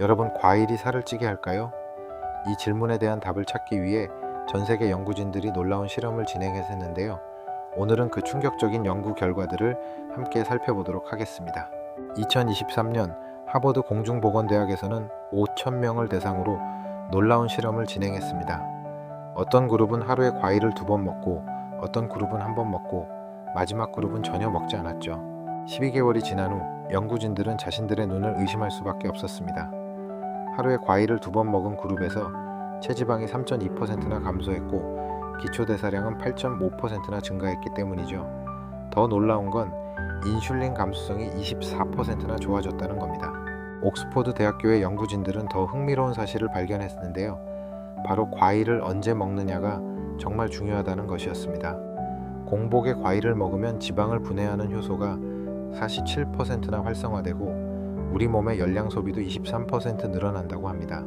여러분, 과일이 살을 찌게 할까요? 이 질문에 대한 답을 찾기 위해 전 세계 연구진들이 놀라운 실험을 진행했는데요. 오늘은 그 충격적인 연구 결과들을 함께 살펴보도록 하겠습니다. 2023년 하버드 공중보건대학에서는 5,000명을 대상으로 놀라운 실험을 진행했습니다. 어떤 그룹은 하루에 과일을 두 번 먹고 어떤 그룹은 한 번 먹고 마지막 그룹은 전혀 먹지 않았죠. 12개월이 지난 후 연구진들은 자신들의 눈을 의심할 수밖에 없었습니다. 하루에 과일을 두 번 먹은 그룹에서 체지방이 3.2%나 감소했고 기초 대사량은 8.5%나 증가했기 때문이죠. 더 놀라운 건 인슐린 감수성이 24%나 좋아졌다는 겁니다. 옥스포드 대학교의 연구진들은 더 흥미로운 사실을 발견했는데요. 바로 과일을 언제 먹느냐가 정말 중요하다는 것이었습니다. 공복에 과일을 먹으면 지방을 분해하는 효소가 47%나 활성화되고 우리 몸의 열량 소비도 23% 늘어난다고 합니다.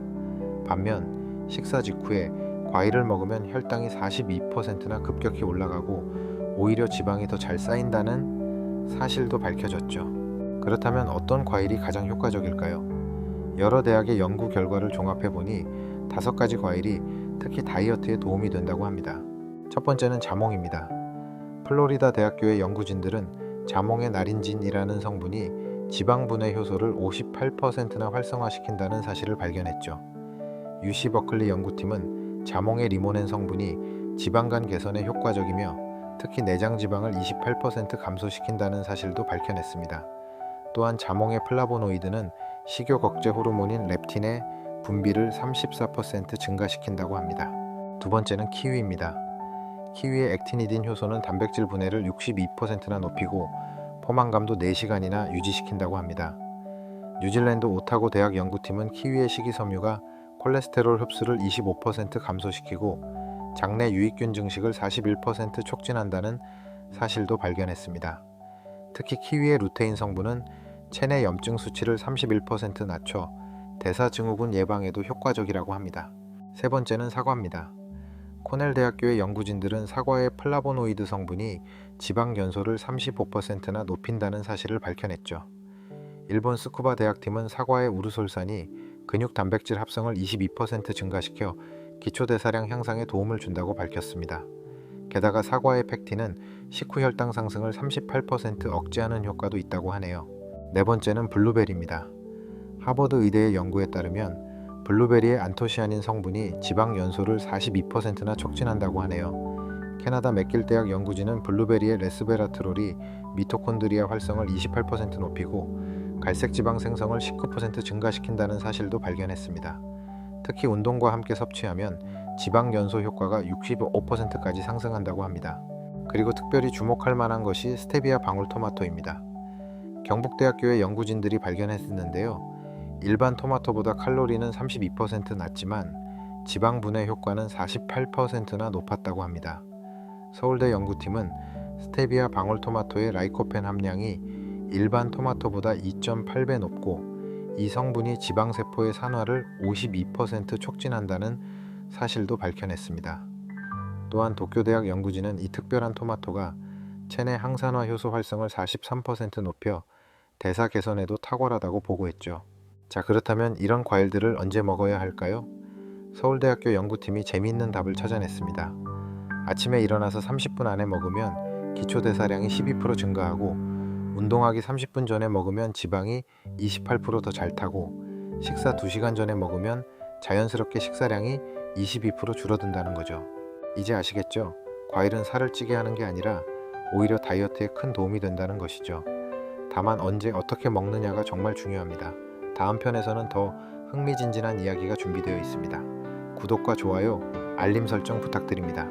반면 식사 직후에 과일을 먹으면 혈당이 42%나 급격히 올라가고 오히려 지방이 더 잘 쌓인다는 사실도 밝혀졌죠. 그렇다면 어떤 과일이 가장 효과적일까요? 여러 대학의 연구 결과를 종합해 보니 다섯 가지 과일이 특히 다이어트에 도움이 된다고 합니다. 첫 번째는 자몽입니다. 플로리다 대학교의 연구진들은 자몽의 나린진이라는 성분이 지방 분해 효소를 58%나 활성화시킨다는 사실을 발견했죠. UC 버클리 연구팀은 자몽의 리모넨 성분이 지방간 개선에 효과적이며 특히 내장 지방을 28% 감소시킨다는 사실도 밝혀냈습니다. 또한 자몽의 플라보노이드는 식욕 억제 호르몬인 렙틴의 분비를 34% 증가시킨다고 합니다. 두 번째는 키위입니다. 키위의 액티니딘 효소는 단백질 분해를 62%나 높이고 포만감도 4시간이나 유지시킨다고 합니다. 뉴질랜드 오타고 대학 연구팀은 키위의 식이섬유가 콜레스테롤 흡수를 25% 감소시키고 장내 유익균 증식을 41% 촉진한다는 사실도 발견했습니다. 특히 키위의 루테인 성분은 체내 염증 수치를 31% 낮춰 대사증후군 예방에도 효과적이라고 합니다. 세 번째는 사과입니다. 코넬 대학교의 연구진들은 사과의 플라보노이드 성분이 지방 연소를 35%나 높인다는 사실을 밝혀냈죠. 일본 스쿠바 대학팀은 사과의 우르솔산이 근육 단백질 합성을 22% 증가시켜 기초 대사량 향상에 도움을 준다고 밝혔습니다. 게다가 사과의 팩틴은 식후 혈당 상승을 38% 억제하는 효과도 있다고 하네요. 네 번째는 블루베리입니다. 하버드 의대의 연구에 따르면 블루베리의 안토시아닌 성분이 지방 연소를 42%나 촉진한다고 하네요. 캐나다 맥길 대학 연구진은 블루베리의 레스베라트롤이 미토콘드리아 활성을 28% 높이고 갈색 지방 생성을 19% 증가시킨다는 사실도 발견했습니다. 특히 운동과 함께 섭취하면 지방 연소 효과가 65%까지 상승한다고 합니다. 그리고 특별히 주목할 만한 것이 스테비아 방울토마토입니다. 경북대학교의 연구진들이 발견했는데요. 일반 토마토보다 칼로리는 32% 낮지만 지방 분해 효과는 48%나 높았다고 합니다. 서울대 연구팀은 스테비아 방울토마토의 라이코펜 함량이 일반 토마토보다 2.8배 높고 이 성분이 지방세포의 산화를 52% 촉진한다는 사실도 밝혀냈습니다. 또한 도쿄대학 연구진은 이 특별한 토마토가 체내 항산화 효소 활성을 43% 높여 대사 개선에도 탁월하다고 보고했죠. 자, 그렇다면 이런 과일들을 언제 먹어야 할까요? 서울대학교 연구팀이 재미있는 답을 찾아냈습니다. 아침에 일어나서 30분 안에 먹으면 기초 대사량이 12% 증가하고 운동하기 30분 전에 먹으면 지방이 28%더 잘 타고 식사 2시간 전에 먹으면 자연스럽게 식사량이 22% 줄어든다는 거죠. 이제 아시겠죠? 과일은 살을 찌게 하는 게 아니라 오히려 다이어트에 큰 도움이 된다는 것이죠. 다만 언제 어떻게 먹느냐가 정말 중요합니다. 다음 편에서는 더 흥미진진한 이야기가 준비되어 있습니다. 구독과 좋아요, 알림 설정 부탁드립니다.